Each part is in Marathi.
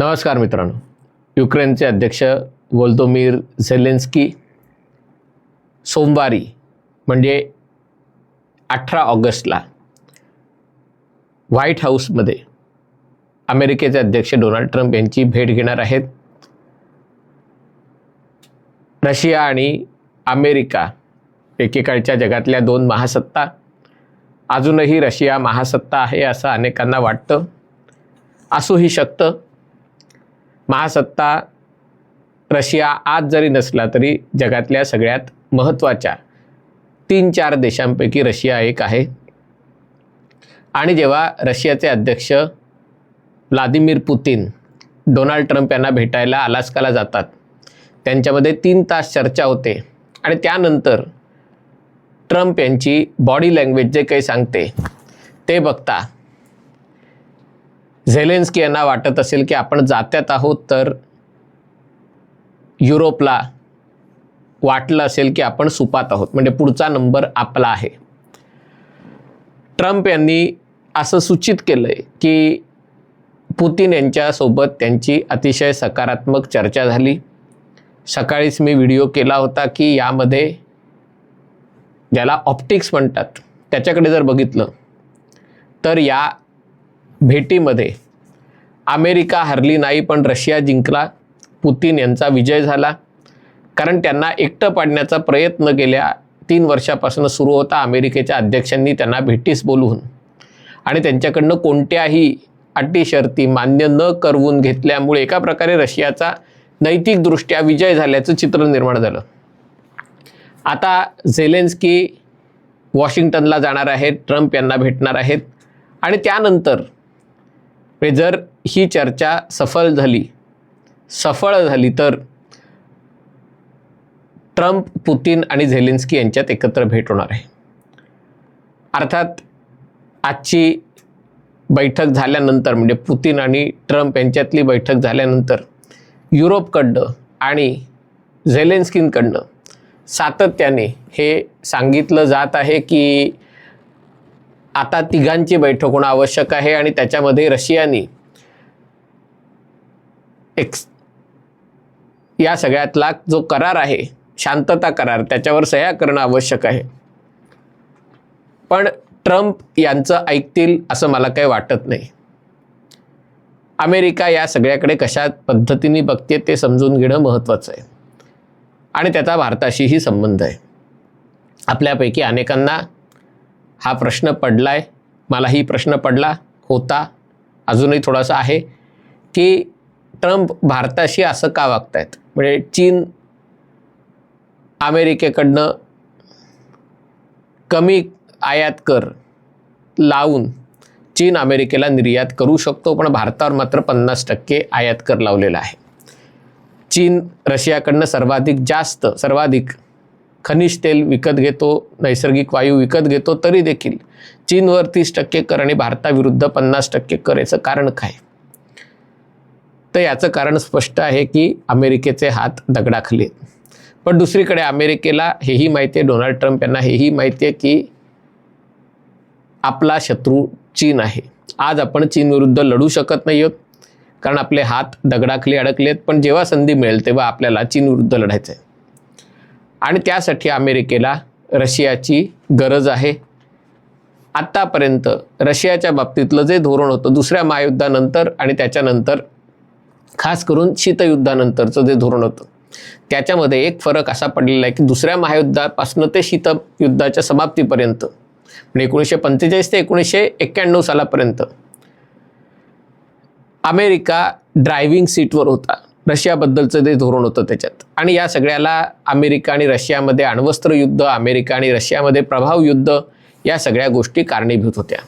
नमस्कार मित्रांनो. युक्रेनचे अध्यक्ष वोल्दोमीर झेलेन्स्की सोमवारी म्हणजे अठरा ऑगस्टला व्हाईट हाऊसमध्ये अमेरिकेचे अध्यक्ष डोनाल्ड ट्रम्प यांची भेट घेणार आहेत. रशिया आणि अमेरिका एकेकाळच्या जगातल्या दोन महासत्ता. अजूनही रशिया महासत्ता आहे असं अनेकांना वाटतं. असूही शकतं. महासत्ता रशिया आज जरी नसला तरी जगातल्या सगळ्यात महत्त्वाच्या तीन चार देशांपैकी रशिया एक आहे. आणि जेव्हा रशियाचे अध्यक्ष व्लादिमीर पुतीन डोनाल्ड ट्रम्प यांना भेटायला अलास्काला जातात त्यांच्यामध्ये तीन तास चर्चा होते आणि त्यानंतर ट्रम्प यांची बॉडी लँग्वेज जे काही सांगते ते बघता झेलेन्स्की यांना वाटत असेल की आपण जात्यात आहोत तर युरोपला वाटलं असेल की आपण सुपात आहोत. म्हणजे पुढचा नंबर आपला आहे. ट्रम्प यांनी असं सूचित केलं आहे की पुतीन यांच्यासोबत त्यांची अतिशय सकारात्मक चर्चा झाली. सकाळीच मी व्हिडिओ केला होता की यामध्ये ज्याला ऑप्टिक्स म्हणतात त्याच्याकडे जर बघितलं तर या भेटीमध्ये अमेरिका हरली नाही पण रशिया जिंकला. पुतीन यांचा विजय झाला. कारण त्यांना एकटं पाडण्याचा प्रयत्न गेल्या तीन वर्षापासून सुरू होता. अमेरिकेच्या अध्यक्षांनी त्यांना भेटीस बोलवून. आणि त्यांच्याकडनं कोणत्याही अटी शर्ती मान्य न करवून घेतल्यामुळे एका प्रकारे रशियाचा नैतिकदृष्ट्या विजय झाल्याचं चित्र निर्माण झालं. आता झेलेन्स्की वॉशिंग्टनला जाणार आहेत. ट्रम्प यांना भेटणार आहेत. आणि त्यानंतर म्हणजे जर ही चर्चा सफल झाली सफळ झाली तर ट्रम्प पुतीन आणि झेलेन्स्की यांच्यात एकत्र भेट होणार आहे. अर्थात आजची बैठक झाल्यानंतर म्हणजे पुतीन आणि ट्रम्प यांच्यातली बैठक झाल्यानंतर युरोपकडनं आणि झेलेन्स्कींकडनं सातत्याने हे सांगितलं जात आहे की आता तिघांची बैठक होणं आवश्यक आहे आणि त्याच्यामध्ये रशियानी एक्स या सगळ्यातला जो करार आहे शांतता करार त्याच्यावर सह्या करणं आवश्यक आहे. पण ट्रम्प यांचं ऐकतील असं मला काही वाटत नाही. अमेरिका या सगळ्याकडे कशा पद्धतीने बघते ते समजून घेणं महत्त्वाचं आहे. आणि त्याचा भारताशीही संबंध आहे. आपल्यापैकी अनेकांना हा प्रश्न पडला आहे मलाही प्रश्न पडला होता अजूनही थोडासा आहे की ट्रम्प भारताशी असं का वागत आहेत म्हणजे चीन अमेरिकेकडनं कमी आयात कर लावून चीन अमेरिकेला निर्यात करू शकतो पण भारतावर मात्र पन्नास टक्के आयात कर लावलेला आहे. चीन रशियाकडनं सर्वाधिक जास्त सर्वाधिक खनिज तेल विकत घेतो नैसर्गिक वायू विकत घेतो तरी देखील चीनवर तीस टक्के कर आणि भारताविरुद्ध पन्नास टक्के कर याचं कारण काय? तर याचं कारण स्पष्ट आहे की अमेरिकेचे हात दगडाखाली आहेत. पण दुसरीकडे अमेरिकेला हेही माहिती आहे डोनाल्ड ट्रम्प यांना हेही माहिती आहे की आपला शत्रू चीन आहे. आज आपण चीनविरुद्ध लढू शकत नाही आहोत कारण आपले हात दगडाखाली अडकले आहेत पण जेव्हा संधी मिळेल तेव्हा आपल्याला चीनविरुद्ध लढायचं आहे आणि त्यासाठी अमेरिकेला रशियाची गरज आहे. आत्तापर्यंत रशियाच्या बाबतीतलं जे धोरण होतं दुसऱ्या महायुद्धानंतर आणि त्याच्यानंतर खास करून शीतयुद्धानंतरचं जे धोरण होतं त्याच्यामध्ये एक फरक असा पडलेला आहे की दुसऱ्या महायुद्धापासून ते शीतयुद्धाच्या समाप्तीपर्यंत म्हणजे एकोणीसशे पंचेचाळीस ते एकोणीसशे एक्क्याण्णव सालापर्यंत अमेरिका ड्रायव्हिंग सीटवर होता. रशियाबद्दलचं जे धोरण होतं त्याच्यात. आणि या सगळ्याला अमेरिका आणि रशियामध्ये अण्वस्त्र युद्ध अमेरिका आणि रशियामध्ये प्रभाव युद्ध या सगळ्या गोष्टी कारणीभूत होत्या.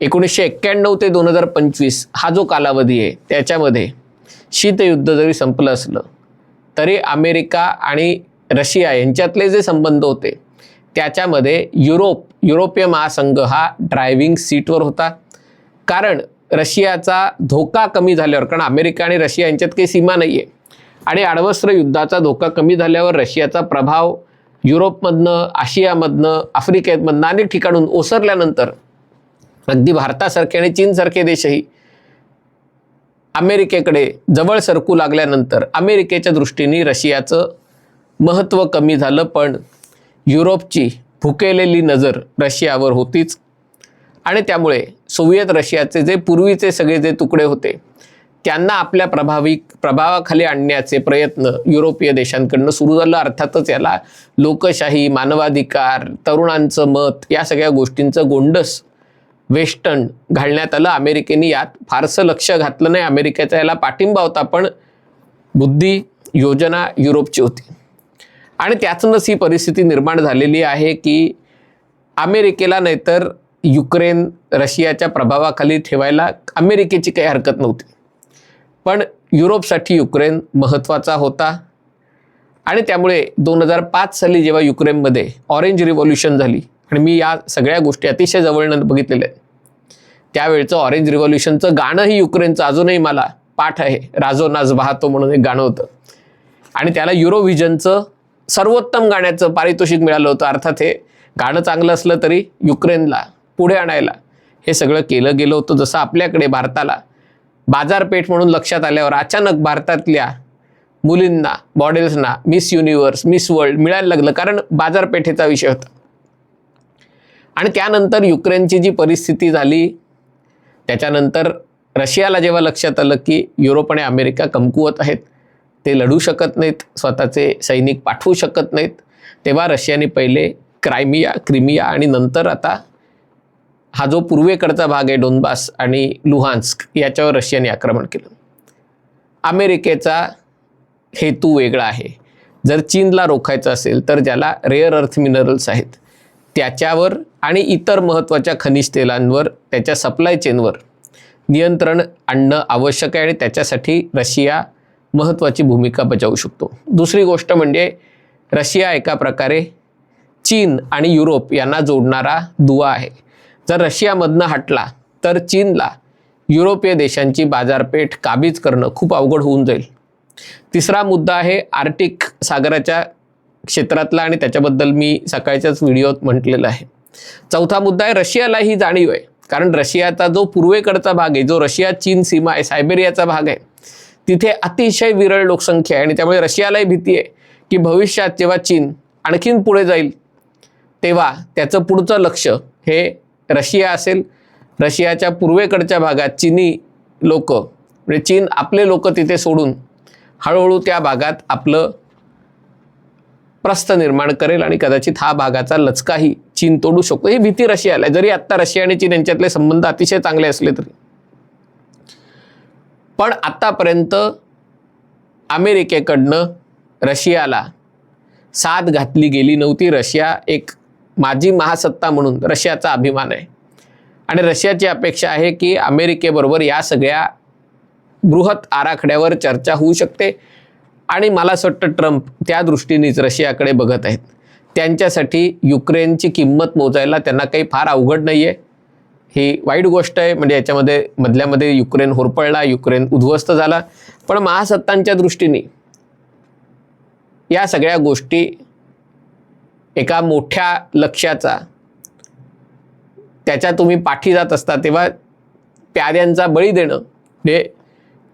एकोणीसशे एक्क्याण्णव ते दोन हजार पंचवीस हा जो कालावधी आहे त्याच्यामध्ये शीतयुद्ध जरी संपलं असलं तरी अमेरिका आणि रशिया यांच्यातले जे संबंध होते त्याच्यामध्ये युरोप युरोपीय महासंघ हा ड्रायव्हिंग सीटवर होता. कारण रशियाचा धोका कमी झाल्यावर कारण अमेरिका आणि रशिया यांच्यात काही सीमा नाही आहे आणि आडवस्त्र युद्धाचा धोका कमी झाल्यावर रशियाचा प्रभाव युरोपमधनं आशियामधनं आफ्रिकेमधनं अनेक ठिकाणून ओसरल्यानंतर अगदी भारतासारखे आणि चीनसारखे देशही अमेरिकेकडे जवळ सरकू लागल्यानंतर अमेरिकेच्या दृष्टीने रशियाचं महत्त्व कमी झालं पण युरोपची भुकेलेली नजर रशियावर होतीच. आणि त्यामुळे सोव्हिएत रशियाचे जे पूर्वीचे सगळे जे तुकडे होते त्यांना आपल्या प्रभावी प्रभावाखाली आणण्याचे प्रयत्न युरोपीय देशांकडनं सुरू झालं. अर्थातच याला लोकशाही मानवाधिकार तरुणांचं मत या सगळ्या गोष्टींचं गोंडस वेस्टर्न घालण्यात आलं. अमेरिकेने यात फारसं लक्ष घातलं नाही. अमेरिकेचा याला पाठिंबा होता पण बुद्धी योजना युरोपची होती. आणि त्यातूनच ही परिस्थिती निर्माण झालेली आहे की अमेरिकेला नाहीतर युक्रेन रशियाच्या प्रभावाखाली ठेवायला अमेरिकेची काही हरकत नव्हती. पण युरोपसाठी युक्रेन महत्त्वाचा होता. आणि त्यामुळे दोन हजार पाच साली जेव्हा युक्रेनमध्ये ऑरेंज रिव्हॉल्युशन झाली आणि मी या सगळ्या गोष्टी अतिशय जवळनं बघितलेल्या आहेत. त्यावेळचं ऑरेंज रिव्हॉल्युशनचं गाणंही युक्रेनचं अजूनही मला पाठ आहे. राजो नाज वाहतो म्हणून एक गाणं होतं. आणि त्याला युरोव्हिजनचं सर्वोत्तम गाण्याचं पारितोषिक मिळालं होतं. अर्थात हे गाणं चांगलं असलं तरी युक्रेनला पुढे आणायला. हे सगळं केलं गेलं होतं जसं आपल्याकडे भारताला. बाजारपेठ म्हणून लक्षात आल्यावर अचानक भारतातल्या मुलींना मॉडेल्सना मिस युनिव्हर्स मिस वर्ल्ड मिळायला लागलं कारण बाजारपेठेचा विषय होता. आणि त्यानंतर युक्रेनची जी परिस्थिती झाली त्याच्यानंतर रशियाला जेव्हा लक्षात आलं की युरोप आणि अमेरिका कमकुवत आहेत ते लढू शकत नाहीत स्वतःचे सैनिक पाठवू शकत नाहीत तेव्हा रशियाने पहिले क्रायमिया क्रिमिया आणि नंतर आता हा जो पूर्वेकडचा भाग आहे डोनबास आणि लुहान्स्क याच्यावर रशियाने आक्रमण केलं. अमेरिकेचा हेतू वेगळा आहे. जर चीनला रोखायचं असेल तर ज्याला रेअर अर्थ मिनरल्स आहेत त्याच्यावर आणि इतर महत्त्वाच्या खनिज तेलांवर त्याच्या सप्लाय चेनवर नियंत्रण आणणं आवश्यक आहे आणि त्याच्यासाठी रशिया महत्त्वाची भूमिका बजावू शकतो. दुसरी गोष्ट म्हणजे रशिया एका प्रकारे चीन आणि युरोप यांना जोडणारा दुवा आहे. जर रशियामधनं हटला तर चीनला युरोपीय देशांची बाजारपेठ काबीज करणं खूप अवघड होऊन जाईल. तिसरा मुद्दा आहे आर्टिक सागराच्या क्षेत्रातला आणि त्याच्याबद्दल मी सकाळच्याच व्हिडिओत म्हटलेलं आहे. चौथा मुद्दा आहे रशियाला ही जाणीव आहे कारण रशियाचा जो पूर्वेकडचा भाग आहे जो रशिया चीन सीमा आहे सायबेरियाचा भाग आहे तिथे अतिशय विरळ लोकसंख्या आहे आणि त्यामुळे रशियालाही भीती आहे की भविष्यात जेव्हा चीन आणखीन पुढे जाईल तेव्हा त्याचं पुढचं लक्ष हे रशिया असेल रशियाच्या पूर्वेकडच्या भागात चिनी लोक म्हणजे चीन आपले लोक तिथे सोडून हळूहळू त्या भागात आपलं प्रस्थ निर्माण करेल आणि कदाचित हा भागाचा लचकाही चीन तोडू शकतो. ही भीती रशियाला आहे. जरी आत्ता रशिया आणि चीन यांच्यातले संबंध अतिशय चांगले असले तरी. पण आत्तापर्यंत अमेरिकेकडनं रशियाला साथ घातली गेली नव्हती. रशिया एक माजी महासत्ता म्हणून रशियाचा अभिमान आहे. आणि रशियाची अपेक्षा आहे की अमेरिकेबरोबर या सगळ्या बृहत आराखड्यावर चर्चा होऊ शकते. आणि मला असं वाटतं ट्रम्प त्या दृष्टीनेच रशियाकडे बघत आहेत. त्यांच्यासाठी युक्रेनची किंमत मोजायला त्यांना काही फार अवघड नाही आहे ही वाईट गोष्ट आहे. म्हणजे याच्यामध्ये मधल्यामध्ये युक्रेन होरपळला युक्रेन उद्ध्वस्त झाला. पण महासत्तांच्या दृष्टीने या सगळ्या गोष्टी एका मोठ्या लक्ष्याचा त्याच्या तुम्ही पाठी जात असता तेव्हा प्याद्यांचा बळी देणं म्हणजे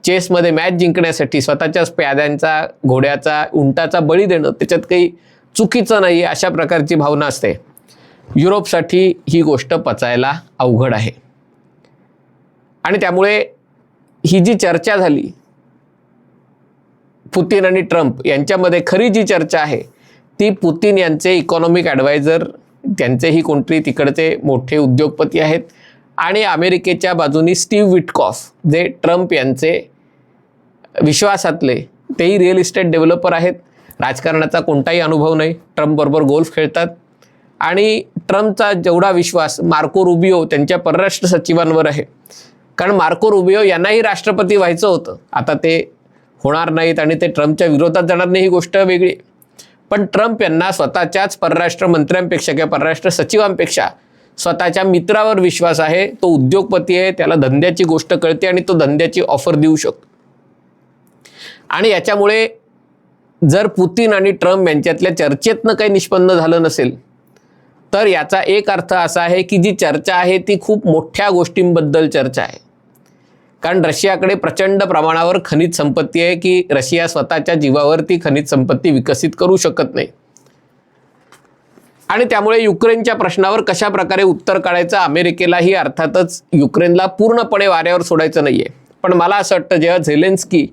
चेसमध्ये मॅच जिंकण्यासाठी स्वतःच्याच प्याद्यांचा घोड्याचा उंटाचा बळी देणं त्याच्यात काही चुकीचं नाही आहे अशा प्रकारची भावना असते. युरोपसाठी ही गोष्ट पचायला अवघड आहे. आणि त्यामुळे ही जी चर्चा झाली पुतीन आणि ट्रम्प यांच्यामध्ये खरी जी चर्चा आहे ती पुतीन यांचे इकॉनॉमिक ॲडवायझर त्यांचेही कोणतरी तिकडचे मोठे उद्योगपती आहेत. आणि अमेरिकेच्या बाजूनी स्टीव्ह विटकॉफ जे ट्रम्प यांचे विश्वासातले तेही रिअल इस्टेट डेव्हलपर आहेत. राजकारणाचा कोणताही अनुभव नाही. ट्रम्पबरोबर गोल्फ खेळतात. आणि ट्रम्पचा जेवढा विश्वास मार्को रुबिओ त्यांच्या परराष्ट्र सचिवांवर आहे. कारण मार्को रुबिओ यांनाही राष्ट्रपती व्हायचं होतं. आता ते होणार नाहीत आणि ते ट्रम्पच्या विरोधात जाणार नाही ही गोष्ट वेगळी आहे. पण ट्रम्प यांना स्वतःच्याच परराष्ट्र मंत्र्यांपेक्षा किंवा परराष्ट्र सचिवांपेक्षा स्वतःच्या मित्रावर विश्वास आहे तो उद्योगपती आहे त्याला धंद्याची गोष्ट कळते आणि तो धंद्याची ऑफर देऊ शकतो. आणि याच्यामुळे जर पुतीन आणि ट्रम्प यांच्यातल्या चर्चेतनं काही निष्पन्न झालं नसेल तर याचा एक अर्थ असा आहे की जी चर्चा आहे ती खूप मोठ्या गोष्टींबद्दल चर्चा आहे. कारण रशियाकडे प्रचंड प्रमाणावर खनिज संपत्ती आहे की रशिया स्वतःच्या जीवावर ती खनिज संपत्ती विकसित करू शकत नाही. आणि त्यामुळे युक्रेनच्या प्रश्नावर कशा प्रकारे उत्तर काढायचं अमेरिकेलाही अर्थातच युक्रेनला पूर्णपणे वाऱ्यावर सोडायचं नाहीये. पण मला असं वाटतं जेव्हा झेलेन्स्की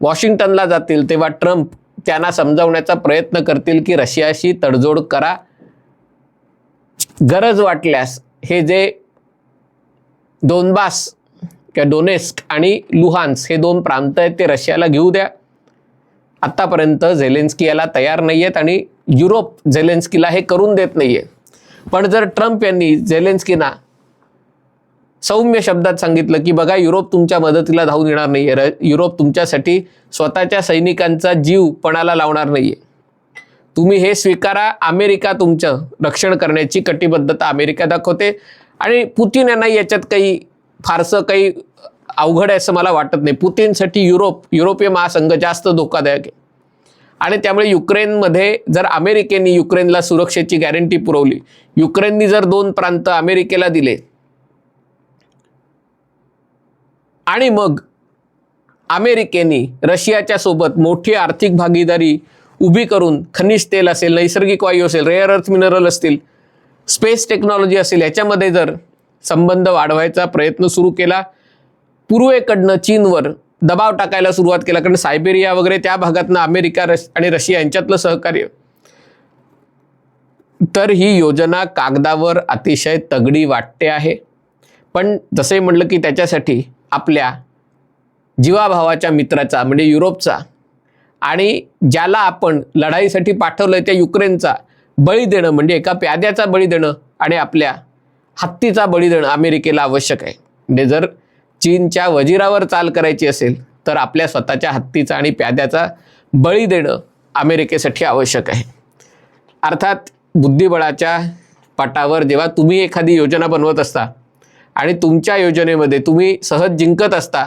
वॉशिंग्टनला जातील तेव्हा ट्रम्प त्यांना समजावण्याचा प्रयत्न करतील की रशियाशी तडजोड करा. गरज वाटल्यास हे जे दोनबास किंवा डोनेस्क आणि लुहान्स हे दोन प्रांत आहेत ते रशियाला घेऊ द्या. आत्तापर्यंत झेलेन्स्की याला तयार नाही आहेत आणि युरोप झेलेन्स्कीला हे करून देत नाही आहे पण जर ट्रम्प यांनी झेलेन्स्कीना सौम्य शब्दात सांगितलं की बघा युरोप तुमच्या मदतीला धावून येणार नाही आहे युरोप तुमच्यासाठी स्वतःच्या सैनिकांचा जीव पणाला लावणार नाही आहे तुम्ही हे स्वीकारा. अमेरिका तुमचं रक्षण करण्याची कटिबद्धता अमेरिका दाखवते. आणि पुतीन यांना याच्यात काही फारसं काही अवघड आहे असं मला वाटत नाही. पुतीनसाठी युरोप युरोपीय महासंघ जास्त धोकादायक आहे. आणि त्यामुळे युक्रेनमध्ये जर अमेरिकेने युक्रेनला सुरक्षेची गॅरंटी पुरवली युक्रेननी जर दोन प्रांत अमेरिकेला दिले आणि मग अमेरिकेने रशियाच्या सोबत मोठी आर्थिक भागीदारी उभी करून खनिज तेल असेल नैसर्गिक वायू असेल रेअर अर्थ मिनरल असतील स्पेस टेक्नॉलॉजी असेल याच्यामध्ये जर संबंध वाढवायचा प्रयत्न सुरू केला. पूर्वेकडनं चीनवर दबाव टाकायला सुरुवात केला कारण सायबेरिया वगैरे त्या भागातनं अमेरिका रश आणि रशिया यांच्यातलं सहकार्य. तर ही योजना कागदावर अतिशय तगडी वाटते आहे. पण जसे म्हटलं की त्याच्यासाठी आपल्या जीवाभावाच्या मित्राचा म्हणजे युरोपचा आणि ज्याला आपण लढाईसाठी पाठवलं त्या युक्रेनचा बळी देणं म्हणजे एका प्याद्याचा बळी देणं आणि आपल्या हत्तीचा बळी देणं अमेरिकेला आवश्यक आहे. म्हणजे जर चीनच्या वजिरावर चाल करायची असेल तर आपल्या स्वतःच्या हत्तीचा आणि प्याद्याचा बळी देणं अमेरिकेसाठी आवश्यक आहे. अर्थात बुद्धिबळाच्या पटावर जेव्हा तुम्ही एखादी योजना बनवत असता आणि तुमच्या योजनेमध्ये तुम्ही सहज जिंकत असता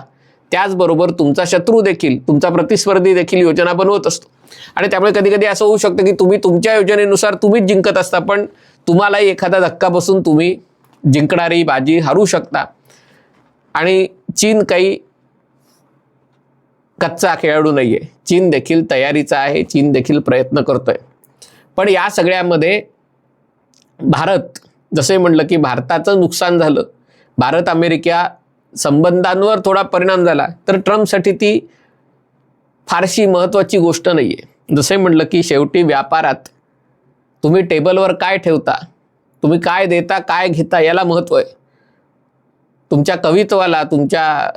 त्याचबरोबर तुमचा शत्रू देखील तुमचा प्रतिस्पर्धी देखील योजना बनवत असतो. आणि त्यामुळे कधी कधी असं होऊ शकतं की तुम्ही तुमच्या योजनेनुसार तुम्हीच जिंकत असता पण तुम्हालाही एखादा धक्का बसून तुम्ही जिंकणारी बाजी हरू शकता. आणि चीन काही कच्चा खेळाडू नाही आहे चीन देखील तयारीचा आहे. चीन देखील प्रयत्न करतोय. पण या सगळ्यामध्ये भारत जसे म्हटलं की भारताचं नुकसान झालं. भारत अमेरिका संबंधांवर थोडा परिणाम झाला. तर ट्रम्पसाठी ती फारशी महत्त्वाची गोष्ट नाही आहे जसे म्हटलं की शेवटी व्यापारात तुम्ही टेबलवर काय ठेवता? तुम्ही काय देता काय घेता याला महत्त्व आहे. तुमच्या कवित्वाला तुमच्या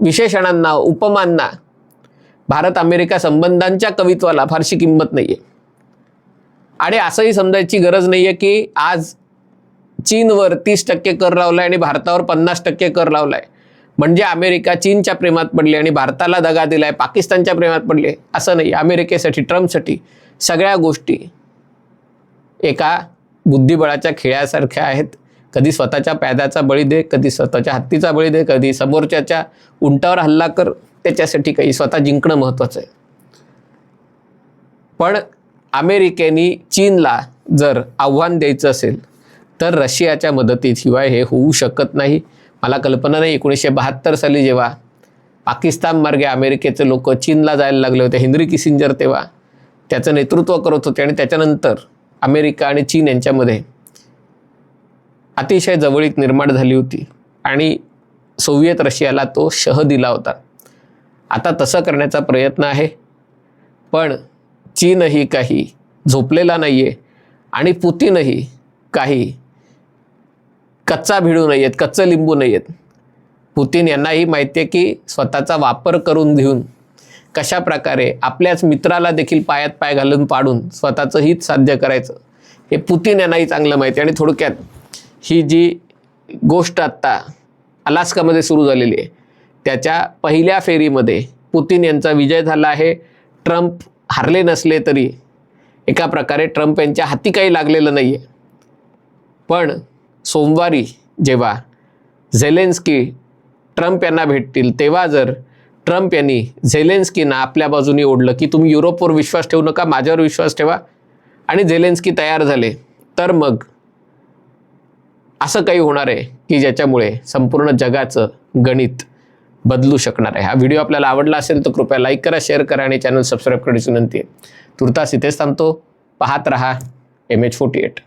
विशेषणांना उपमांना भारत अमेरिका संबंधांच्या कवित्वाला फारशी किंमत नाही आहे आणि असंही समजायची गरज नाही आहे की आज चीनवर तीस टक्के कर लावला आहे आणि भारतावर पन्नास टक्के कर लावला आहे म्हणजे अमेरिका चीनच्या प्रेमात पडली आणि भारताला दगा दिलाय पाकिस्तानच्या प्रेमात पडले. असं नाही. अमेरिकेसाठी ट्रम्पसाठी सगळ्या गोष्टी एका बुद्धिबळाच्या खेळासारख्या आहेत. कधी स्वतःच्या प्यादाचा बळी दे कधी स्वतःच्या हत्तीचा बळी दे कधी समोरच्याच्या उंटावर हल्ला कर. त्याच्यासाठी काही स्वतः जिंकणं महत्त्वाचं आहे. पण अमेरिकेने चीनला जर आव्हान द्यायचं असेल तर रशियाच्या मदतीशिवाय हे होऊ शकत नाही. मला कल्पना नाही एकोणीसशे बहात्तर साली जेव्हा पाकिस्तान मार्गे अमेरिकेचे लोक चीनला जायला लागले होते हेनरी किसिंजर तेव्हा. त्याचं नेतृत्व करत होते आणि त्याच्यानंतर अमेरिका आणि चीन यांच्यामध्ये अतिशय जवळीक निर्माण झाली होती. आणि सोव्हिएत रशियाला तो शह दिला होता. आता तसं करण्याचा प्रयत्न आहे. पण चीनही काही झोपलेला नाही आहे आणि पुतीनही काही कच्चा भिडू नाही आहेत कच्चं लिंबू नाही आहेत पुतीन यांनाही माहिती आहे की स्वतःचा वापर करून घेऊन कशा प्रकारे आपल्याच मित्राला देखील पायात पाय घालून पाडून स्वतःचं हित साध्य करायचं हे पुतीन यांनाही चांगलं माहिती आणि थोडक्यात ही जी गोष्ट आत्ता अलास्कामध्ये सुरू झालेली आहे त्याच्या पहिल्या फेरीमध्ये पुतीन यांचा विजय झाला आहे. ट्रम्प हारले नसले तरी एका प्रकारे ट्रम्प यांच्या हाती काही लागलेलं नाही आहे पण सोमवारी जेव्हा झेलेन्स्की ट्रम्प यांना भेटतील तेव्हा जर ट्रम्प यांनी झेलेन्स्कीना आपल्या बाजूने ओढलं की तुम्ही युरोपवर विश्वास ठेवू नका माझ्यावर विश्वास ठेवा. आणि झेलेन्स्की तयार झाले. तर मग असं काही होणार आहे की ज्याच्यामुळे संपूर्ण जगाचं गणित बदलू शकणार आहे. हा व्हिडिओ आपल्याला आवडला असेल तर कृपया लाईक करा शेअर करा आणि चॅनल सबस्क्राईब करण्याची विनंती आहे. तुर्तास इथेच थांबतो. पाहत रहा एम एच फोर्टी एट